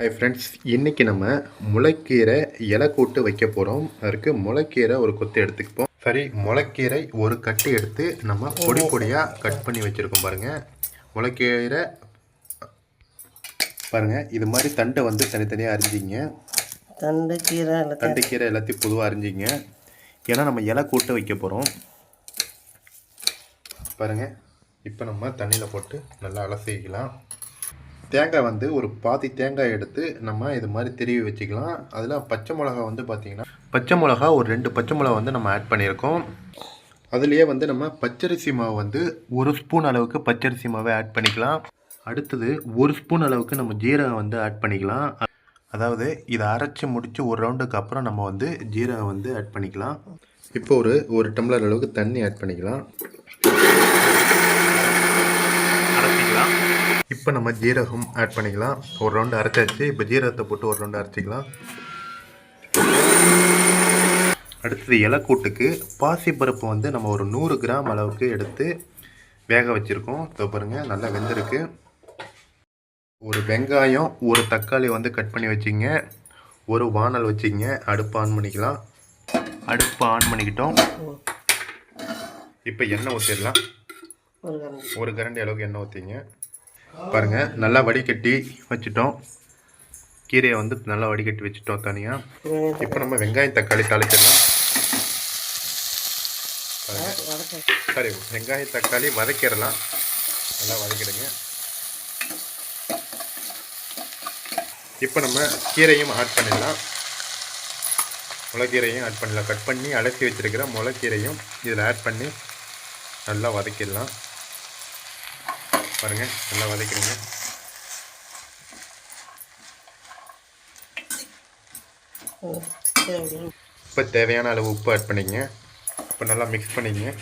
Hi friends இன்றைக்கி நம்ம முளைக்கீரை இலை கூட்டு வைக்க போகிறோம் அதுக்கு முளைக்கீரை ஒரு கொத்து எடுத்துக்குப்போம். சரி முளைக்கீரை ஒரு கட்டு எடுத்து நம்ம பொடி பொடியாக கட் பண்ணி வச்சுருக்கோம் பாருங்கள் முளைக்கீரை பாருங்கள் இது மாதிரி தண்டை வந்து தனித்தனியாக அரிஞ்சிங்க. தண்டு கீரை தண்டு கீரை எல்லாத்தையும் பொதுவாக அரிஞ்சிங்க. ஏன்னா நம்ம இலை கூட்டு வைக்க போகிறோம் பாருங்கள் இப்போ நம்ம தண்ணியில் போட்டு நல்லா அலசிக்கலாம். தேங்காய் வந்து ஒரு பாதி தேங்காய் எடுத்து நம்ம இது மாதிரி திருவி வச்சுக்கலாம். அதில் பச்சை மிளகா வந்து பார்த்திங்கன்னா பச்சை மிளகா ஒரு ரெண்டு பச்சை மிளகா வந்து நம்ம ஆட் பண்ணியிருக்கோம். அதுலேயே வந்து நம்ம பச்சரிசி மாவு வந்து ஒரு ஸ்பூன் அளவுக்கு பச்சரிசி மாவை ஆட் பண்ணிக்கலாம். அடுத்தது ஒரு ஸ்பூன் அளவுக்கு நம்ம ஜீரகம் வந்து ஆட் பண்ணிக்கலாம். அதாவது இதை அரைச்சி முடித்து ஒரு ரவுண்டுக்கு அப்புறம் நம்ம வந்து ஜீரகம் வந்து ஆட் பண்ணிக்கலாம். இப்போ ஒரு ஒரு டம்ளர் அளவுக்கு தண்ணி ஆட் பண்ணிக்கலாம். இப்போ நம்ம ஜீரகம் ஆட் பண்ணிக்கலாம். ஒரு ரவுண்டு அரைச்சாச்சு. இப்போ ஜீரகத்தை போட்டு ஒரு ரவுண்டு அரைச்சிக்கலாம். அடுத்தது இலைக்கூட்டுக்கு பாசிப்பருப்பு வந்து நம்ம ஒரு நூறு கிராம் அளவுக்கு எடுத்து வேக வச்சுருக்கோம். இப்போ பாருங்கள் நல்லா வெந்திருக்கு. ஒரு வெங்காயம் ஒரு தக்காளி வந்து கட் பண்ணி வச்சிங்க. ஒரு வானல் வச்சிங்க. அடுப்பு ஆன் பண்ணிக்கலாம். அடுப்பு ஆன் பண்ணிக்கிட்டோம். இப்போ எண்ணெய் ஊற்றிடலாம் ஒரு கரண்டி. ஒரு கரண்டி அளவுக்கு எண்ணெய் ஊற்றிங்க பாருங்கள் நல்லா வடிகட்டி வச்சுட்டோம். கீரையை வந்து நல்லா வடிகட்டி வச்சுட்டோம் தனியாக இப்போ நம்ம வெங்காயம் தக்காளி தாளிச்சிடலாம். சரி வெங்காயம் தக்காளி வதக்கிடலாம். நல்லா வதக்கிடுங்க. இப்போ நம்ம கீரையும் ஆட் பண்ணிடலாம். முளைக்கீரையும் ஆட் பண்ணலாம் கட் பண்ணி அலசி வச்சுருக்கிற முளைக்கீரையும் இதில் ஆட் பண்ணி நல்லா வதக்கிடலாம். பாருங்கள் நல்லா விடணும். இப்போ தேவையான அளவு உப்பு ஆட் பண்ணிக்கங்க. இப்போ நல்லா மிக்ஸ் பண்ணிக்கங்க.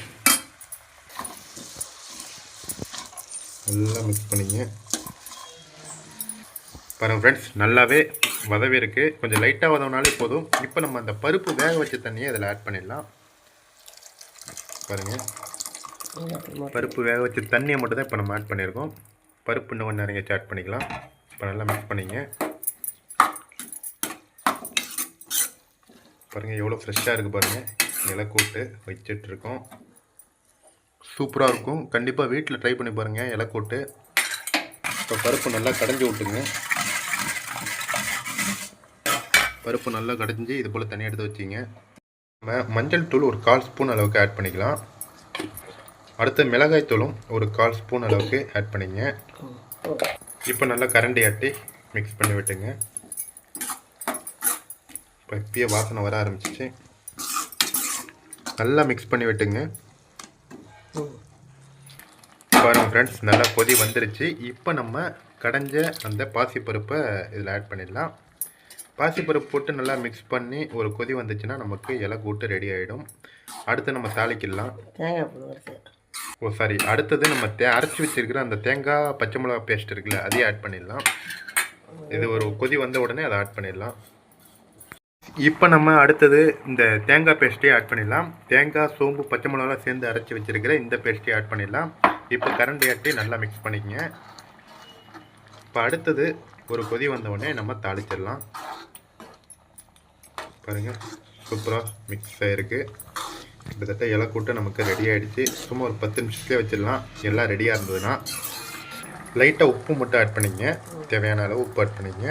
நல்லா மிக்ஸ் பண்ணிக்கங்க. பாருங்கள் ஃப்ரெண்ட்ஸ் நல்லாவே வதவி இருக்குது கொஞ்சம் லைட்டாக வதவினாலே போதும். இப்போ நம்ம அந்த பருப்பு வேக வச்ச தண்ணியை இதில் ஆட் பண்ணிடலாம். பாருங்கள் பருப்பு வேக வச்ச தண்ணியை மட்டும் தான் இப்போ நம்ம ஆட் பண்ணியிருக்கோம். பருப்பு இன்னும் கொஞ்சம் நிறைய ஆட் பண்ணிக்கலாம். இப்போ நல்லா மிக்ஸ் பண்ணிங்க. பாருங்கள் எவ்வளோ ஃப்ரெஷ்ஷாக இருக்குது பாருங்கள் இலைக்கூட்டு வச்சிட்டு இருக்கோம் சூப்பராக இருக்கும். கண்டிப்பாக வீட்டில் ட்ரை பண்ணி பாருங்கள் இலைக்கூட்டு இப்போ பருப்பு நல்லா கடைஞ்சி விட்டுங்க பருப்பு நல்லா கடைஞ்சி இது போல் தண்ணி எடுத்து வச்சிங்க. நம்ம மஞ்சள் தூள் ஒரு கால் ஸ்பூன் அளவுக்கு ஆட் பண்ணிக்கலாம். அடுத்து மிளகாய் தூளும் ஒரு கால் ஸ்பூன் அளவுக்கு ஆட் பண்ணிங்க. இப்போ நல்லா கரண்டி ஆட்டி மிக்ஸ் பண்ணி விட்டுங்க. இப்போ இப்பயே வாசனை வர ஆரம்பிச்சிச்சு. நல்லா மிக்ஸ் பண்ணி விட்டுங்க. பாருங்கள் ஃப்ரெண்ட்ஸ் நல்லா கொதி வந்துருச்சு. இப்போ நம்ம கடைஞ்ச அந்த பாசிப்பருப்பை இதில் ஆட் பண்ணிடலாம். பாசிப்பருப்பு போட்டு நல்லா மிக்ஸ் பண்ணி ஒரு கொதி வந்துச்சுன்னா நமக்கு இலை கூட்டு ரெடி ஆகிடும் அடுத்து நம்ம தாளிக்கிடலாம். தேங்காய் ஓ சாரி அடுத்தது நம்ம தே அரைச்சி வச்சிருக்கிற அந்த தேங்காய் பச்சை மிளகா பேஸ்ட் இருக்குல்ல அதையும் ஆட் பண்ணிடலாம். இது ஒரு கொதி வந்த உடனே அதை ஆட் பண்ணிடலாம். இப்போ நம்ம அடுத்தது இந்த தேங்காய் பேஸ்ட்டையும் ஆட் பண்ணிடலாம். தேங்காய் சோம்பு பச்சை மிளகாலாம் சேர்ந்து அரைச்சி வச்சிருக்கிற இந்த பேஸ்ட்டையும் ஆட் பண்ணிடலாம். இப்போ கரண்டி ஆட்டி நல்லா மிக்ஸ் பண்ணிக்கங்க. இப்போ அடுத்தது ஒரு கொதி வந்தவுடனே நம்ம தாளிச்சிடலாம். பாருங்கள் சூப்பராக மிக்ஸ் ஆகிருக்கு கிட்டத்தட்ட இலை கூட்டு நமக்கு ரெடி ஆகிடுச்சு சும்மா ஒரு பத்து நிமிஷத்துலேயே வச்சிடலாம். எல்லாம் ரெடியாக இருந்ததுன்னா லைட்டாக உப்பு மட்டும் ஆட் பண்ணிங்க. தேவையான அளவு உப்பு ஆட் பண்ணிங்க.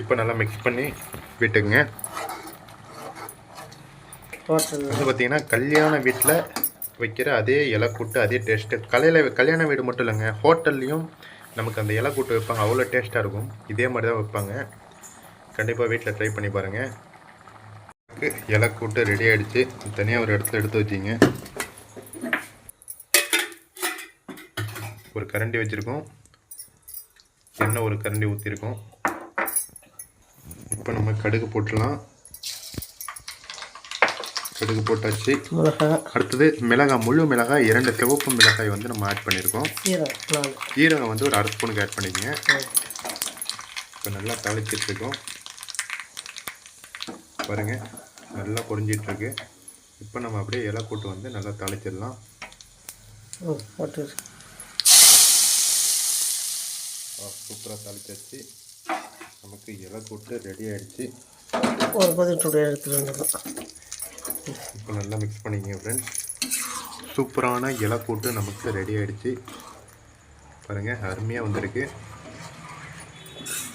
இப்போ நல்லா மிக்ஸ் பண்ணி விட்டுங்க. வந்து பார்த்தீங்கன்னா கல்யாண வீட்டில் வைக்கிற அதே இலை கூட்டு அதே டேஸ்ட்டு கலையில் கல்யாண வீடு மட்டும் இல்லைங்க. ஹோட்டல்லையும் நமக்கு அந்த இலை கூட்டு வைப்பாங்க அவ்வளோ டேஸ்ட்டாக இருக்கும். இதே மாதிரி தான் வைப்பாங்க. கண்டிப்பாக வீட்டில் ட்ரை பண்ணி பாருங்கள் இலை கூட்டு ரெடி ஆகிடுச்சு தனியாக ஒரு இடத்துல எடுத்து வச்சிங்க. ஒரு கரண்டி வச்சுருக்கோம். எண்ணெய் ஒரு கரண்டி ஊற்றிருக்கோம் இப்போ நம்ம கடுகு போட்டுடலாம். கடுகு போட்டாச்சு. அடுத்தது மிளகாய் முழு மிளகாய் இரண்டு சிவப்பு மிளகாய் வந்து நம்ம ஆட் பண்ணியிருக்கோம் ஜீரகம் வந்து ஒரு அரை ஸ்பூனுக்கு ஆட் பண்ணிக்கங்க. இப்போ நல்லா இருக்கோம். பாருங்க. நல்லா பொரிஞ்சிட்டு இருக்கு இப்போ நம்ம அப்படியே இலை கூட்டு வந்து நல்லா தாளிச்சிடலாம். போட்டு சூப்பராக தாளிச்சாச்சு. நமக்கு இலை கூட்டு ரெடி ஆயிடுச்சு. ஒரு வந்துடலாம். இப்போ நல்லா மிக்ஸ் பண்ணிக்கங்க ஃப்ரெண்ட்ஸ் சூப்பரான இலை கூட்டு நமக்கு ரெடி ஆயிடுச்சு. பாருங்கள் அருமையாக வந்திருக்கு.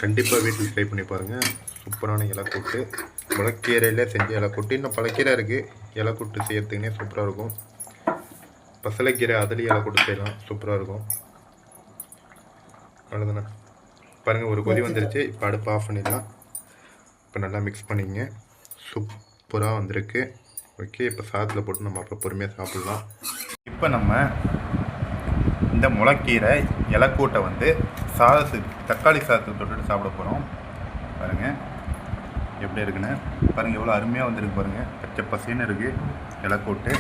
கண்டிப்பாக வீட்டில் ட்ரை பண்ணி பாருங்கள் சூப்பரான இலை கூட்டு முளக்கீரையில் செஞ்ச இலை இன்னும் பல கீரை இருக்குது இலை கூட்டு செய்யறதுக்குனே சூப்பராக இருக்கும். பசலைக்கீரை அதுலேயும் இலை செய்யலாம். சூப்பராக இருக்கும். அவ்வளோதானே பாருங்கள் ஒரு கொதி வந்துருச்சு. இப்போ அடுப்பு ஆஃப் பண்ணிடலாம். இப்போ நல்லா மிக்ஸ் பண்ணிக்கங்க சூப்பராக வந்திருக்கு. ஓகே இப்போ சாதத்தில் போட்டு நம்ம அப்புறம் பொறுமையாக சாப்பிட்லாம். இப்போ நம்ம இந்த முளைக்கீரை இலக்கூட்டை வந்து சாதத்துக்கு தக்காளி சாதத்துக்கு தொட்டுட்டு சாப்பிட போகிறோம் பாருங்கள் எப்படி இருக்குன்னு? பாருங்கள் எவ்வளோ அருமையாக வந்துருக்கு பாருங்கள் பச்சை பசின்னு இருக்குது இலக்கூட்டு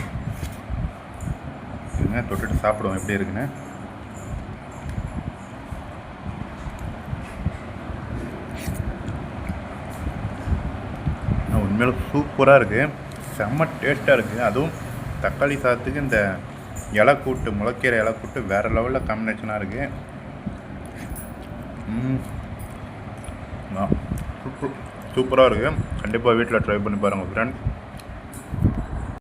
இருங்க தொட்டுட்டு சாப்பிடுவோம். எப்படி இருக்குன்னு? ஆனா, உண்மையில சூப்பராக இருக்குது செம்ம டேஸ்ட்டாக இருக்குது அதுவும் தக்காளி சாதத்துக்கு இந்த இலை கூட்டு முளைக்கீரை இலை கூட்டு வேறு லெவலில் காம்பினேஷனாக இருக்குது சூப்பர். சூப்பராக இருக்குது கண்டிப்பாக வீட்டில் ட்ரை பண்ணி பாருங்கள் ஃப்ரெண்ட்